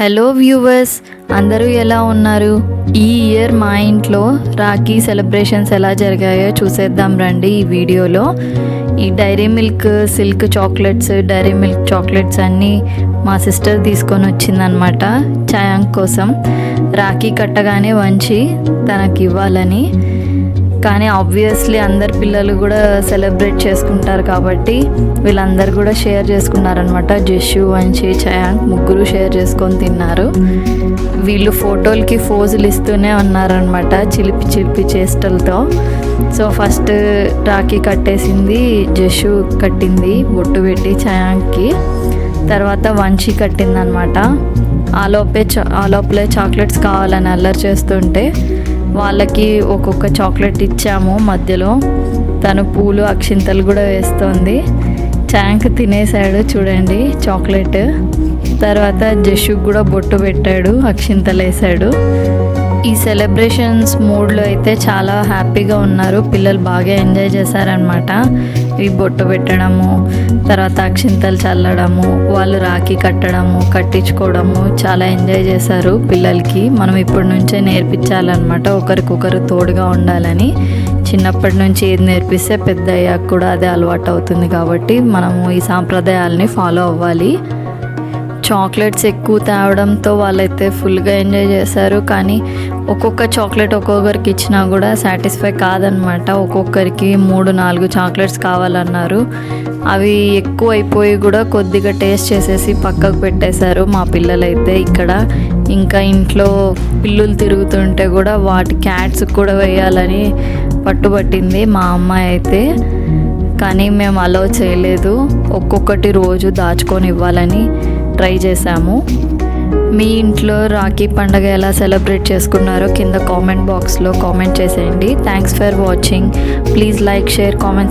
Hello viewers అందరూ ఎలా ఉన్నారు? ఈ ఇయర్ మా ఇంట్లో రాఖీ సెలబ్రేషన్స్ ఎలా జరిగాయో చూసేద్దాం రండి ఈ వీడియోలో. ఈ Dairy Milk Silk chocolates Dairy Milk chocolates అన్నీ మా సిస్టర్ తీసుకొని వచ్చిందనమాట ఛాయాంక్ కోసం. రాఖీ కట్టగానే వంచి తనకి ఇవ్వాలని కానీ ఆబ్వియస్లీ అందరు పిల్లలు కూడా సెలబ్రేట్ చేసుకుంటారు కాబట్టి వీళ్ళందరూ కూడా షేర్ చేసుకున్నారనమాట జషు వంశీ చయాంక్ ముగ్గురు షేర్ చేసుకొని తిన్నారు. వీళ్ళు ఫోటోలకి ఫోజులు ఇస్తూనే ఉన్నారనమాట చిలిపి చిలిపి చేష్టలతో. సో ఫస్ట్ రాఖీ కట్టేసింది జషు కట్టింది బొట్టు పెట్టి చయాంక్కి తర్వాత వంశీ కట్టిందనమాట ఆలోపే లోపే చా- చాక్లెట్స్ కావాలని అల్లరి చేస్తుంటే వాళ్ళకి ఒక్కొక్క చాక్లెట్ ఇచ్చాము మధ్యలో. తను పూలు అక్షింతలు కూడా వేస్తోంది. ట్యాంక్ తినేసాడు చూడండి చాక్లెట్. తర్వాత జషుకు కూడా బొట్టు పెట్టాడు అక్షింతలు వేసాడు ఈ సెలబ్రేషన్స్ మూడ్లో అయితే చాలా హ్యాపీగా ఉన్నారు. పిల్లలు బాగా ఎంజాయ్ చేశారనమాట ఈ బొట్టు పెట్టడము తర్వాత అక్షింతలు చల్లడము వాళ్ళు రాఖీ కట్టడము కట్టించుకోవడము చాలా ఎంజాయ్ చేశారు పిల్లలకి. మనం ఇప్పటి నుంచే నేర్పించాలన్నమాట ఒకరికొకరు తోడుగా ఉండాలని. చిన్నప్పటి నుంచి ఏది నేర్పిస్తే పెద్ద అయ్యాక కూడా అదే అలవాటు అవుతుంది కాబట్టి మనము ఈ సాంప్రదాయాలని ఫాలో అవ్వాలి. చాక్లెట్స్ ఎక్కువ తేవడంతో వాళ్ళైతే ఫుల్గా ఎంజాయ్ చేశారు. కానీ ఒక్కొక్క చాక్లెట్ ఒక్కొక్కరికి ఇచ్చినా కూడా సాటిస్ఫై కాదనమాట. ఒక్కొక్కరికి మూడు నాలుగు చాక్లెట్స్ కావాలన్నారు. అవి ఎక్కువ అయిపోయి కూడా కొద్దిగా టేస్ట్ చేసేసి పక్కకు పెట్టేశారు మా పిల్లలైతే ఇక్కడ. ఇంకా ఇంట్లో పిల్లులు తిరుగుతుంటే కూడా వాటి క్యాట్స్ కూడా వేయాలని పట్టుబట్టింది మా అమ్మాయి అయితే. కానీ మేము అలో చేయలేదు. ఒక్కొక్కటి రోజు దాచుకొని ఇవ్వాలని ట్రై చేశాము. మీ ఇంట్లో రాఖీ పండగ ఎలా సెలబ్రేట్ చేసుకున్నారో కింద కామెంట్ బాక్స్లో కామెంట్ చేసేయండి. Thanks for watching please like share comments